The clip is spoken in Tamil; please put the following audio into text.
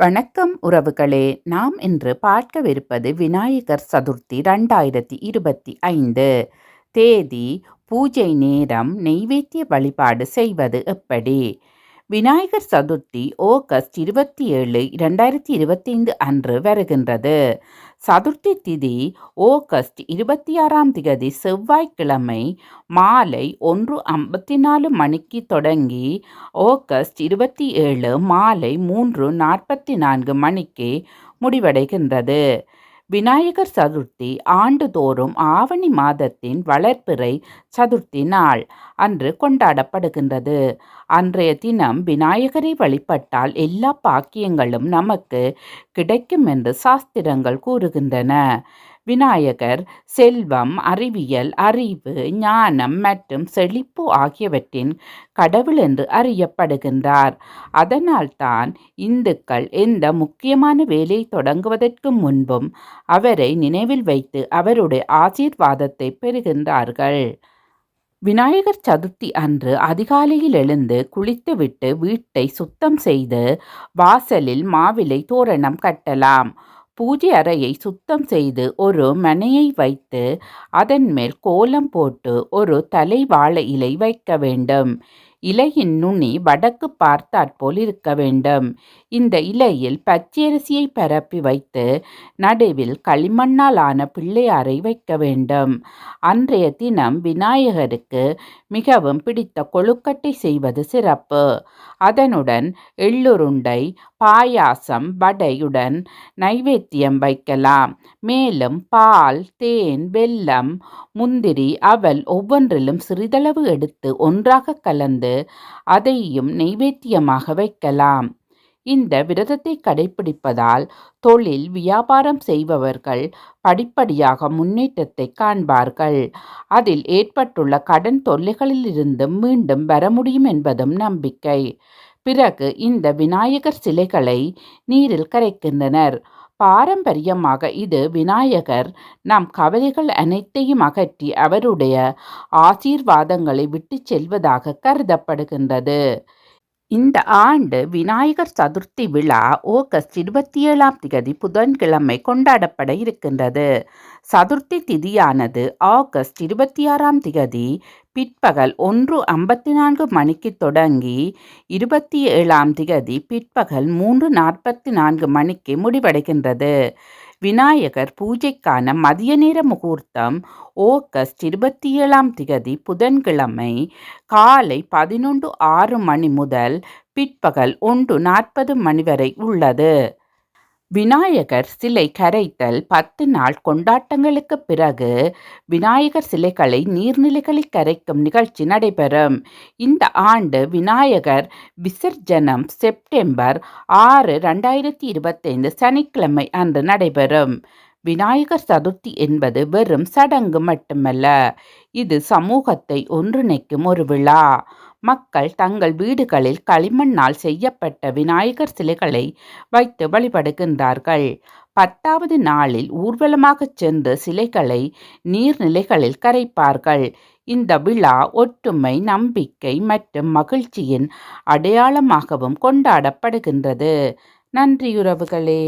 வணக்கம் உறவுகளே. நாம் இன்று பார்க்கவிருப்பது விநாயகர் சதுர்த்தி ரெண்டாயிரத்தி இருபத்தி ஐந்து. தேதி பூஜை நேரம் நெய்வேத்திய வழிபாடு செய்வது எப்படி? விநாயகர் சதுர்த்தி ஆகஸ்ட் இருபத்தி ஏழு இரண்டாயிரத்தி இருபத்தைந்து அன்று வருகின்றது. சதுர்த்தி திதி ஆகஸ்ட் இருபத்தி ஆறாம் திகதி செவ்வாய்க்கிழமை மாலை ஒன்று ஐம்பத்தி நாலு மணிக்கு தொடங்கி ஆகஸ்ட் இருபத்தி ஏழு மாலை மூன்று நாற்பத்தி நான்கு மணிக்கு முடிவடைகின்றது. விநாயகர் சதுர்த்தி ஆண்டுதோறும் ஆவணி மாதத்தின் வளர்ப்பிறை சதுர்த்தி நாள் அன்று கொண்டாடப்படுகின்றது. அன்றைய தினம் விநாயகரை வழிபட்டால் எல்லா பாக்கியங்களும் நமக்கு கிடைக்கும் என்று சாஸ்திரங்கள் கூறுகின்றன. விநாயகர் செல்வம் அறிவியல் அறிவு ஞானம் மற்றும் செழிப்பு ஆகியவற்றின் கடவுள் என்று அறியப்படுகின்றார். அதனால்தான் இந்துக்கள் எந்த முக்கியமான வேலையை தொடங்குவதற்கு முன்பும் அவரை நினைவில் வைத்து அவருடைய ஆசீர்வாதத்தை பெறுகின்றார்கள். விநாயகர் சதுர்த்தி அன்று அதிகாலையில் எழுந்து குளித்துவிட்டு வீட்டை சுத்தம் செய்து வாசலில் மாவிலை தோரணம் கட்டலாம். பூஜை அறையை சுத்தம் செய்து ஒரு மனையை வைத்து அதன் மேல் கோலம் போட்டு ஒரு தலை வாழை இலை வைக்க வேண்டும். இலையின் நுனி வடக்கு பார்த்தாற்போல் இருக்க வேண்டும். இந்த இலையில் பச்சரிசியை பரப்பி வைத்து நடுவில் களிமண்ணால் ஆன பிள்ளையாரை வைக்க வேண்டும். அன்றைய தினம் விநாயகருக்கு மிகவும் பிடித்த கொழுக்கட்டை செய்வது சிறப்பு. அதனுடன் எள்ளுருண்டை பாயாசம் வடையுடன் நைவேத்தியம் வைக்கலாம். மேலும் பால் தேன் வெல்லம் முந்திரி அவல் ஒவ்வொன்றிலும் சிறிதளவு எடுத்து ஒன்றாக கலந்து அதையும் நெய்வேத்தியமாக வைக்கலாம். இந்த விரதத்தை கடைபிடிப்பதால் தொழில் வியாபாரம் செய்பவர்கள் படிப்படியாக முன்னேற்றத்தை காண்பார்கள். அதில் ஏற்பட்டுள்ள கடன் தொல்லைகளிலிருந்து மீண்டும் வர முடியும் என்பதும் நம்பிக்கை. பிறகு இந்த விநாயகர் சிலைகளை நீரில் கரைக்கின்றனர். பாரம்பரியமாக இது விநாயகர் நம் கவலைகள் அனைத்தையும் அகற்றி அவருடைய ஆசீர்வாதங்களை விட்டு செல்வதாக கருதப்படுகின்றது. இந்த ஆண்டு விநாயகர் சதுர்த்தி விழா ஆகஸ்ட் இருபத்தி ஏழாம் திகதி புதன்கிழமை கொண்டாடப்பட இருக்கின்றது. சதுர்த்தி திதியானது ஆகஸ்ட் இருபத்தி ஆறாம் திகதி பிற்பகல் ஒன்று ஐம்பத்தி நான்கு மணிக்கு தொடங்கி இருபத்தி ஏழாம் திகதி பிற்பகல் மூன்று நாற்பத்தி நான்கு மணிக்கு முடிவடைகின்றது. விநாயகர் பூஜைக்கான மதிய நேர முகூர்த்தம் ஆகஸ்ட் இருபத்தி ஏழாம் திகதி புதன்கிழமை காலை பதினொன்று ஆறு மணி முதல் பிற்பகல் ஒன்று நாற்பது மணி வரை உள்ளது. விநாயகர் சிலை கரைத்தல் பத்து நாள் கொண்டாட்டங்களுக்கு பிறகு விநாயகர் சிலைகளை நீர்நிலைகளில் கரைக்கும் நிகழ்ச்சி நடைபெறும். இந்த ஆண்டு விநாயகர் விசர்ஜனம் செப்டம்பர் ஆறு ரெண்டாயிரத்தி இருபத்தைந்து சனிக்கிழமை அன்று நடைபெறும். விநாயகர் சதுர்த்தி என்பது வெறும் சடங்கு மட்டுமல்ல இது சமூகத்தை ஒன்றிணைக்கும் ஒரு விழா. மக்கள் தங்கள் வீடுகளில் களிமண்ணால் செய்யப்பட்ட விநாயகர் சிலைகளை வைத்து வழிபடுகின்றார்கள். பத்தாவது நாளில் ஊர்வலமாகச் சென்று சிலைகளை நீர்நிலைகளில் கரைப்பார்கள். இந்த விழா ஒற்றுமை நம்பிக்கை மற்றும் மகிழ்ச்சியின் அடையாளமாகவும் கொண்டாடப்படுகின்றது. நன்றியுறவுகளே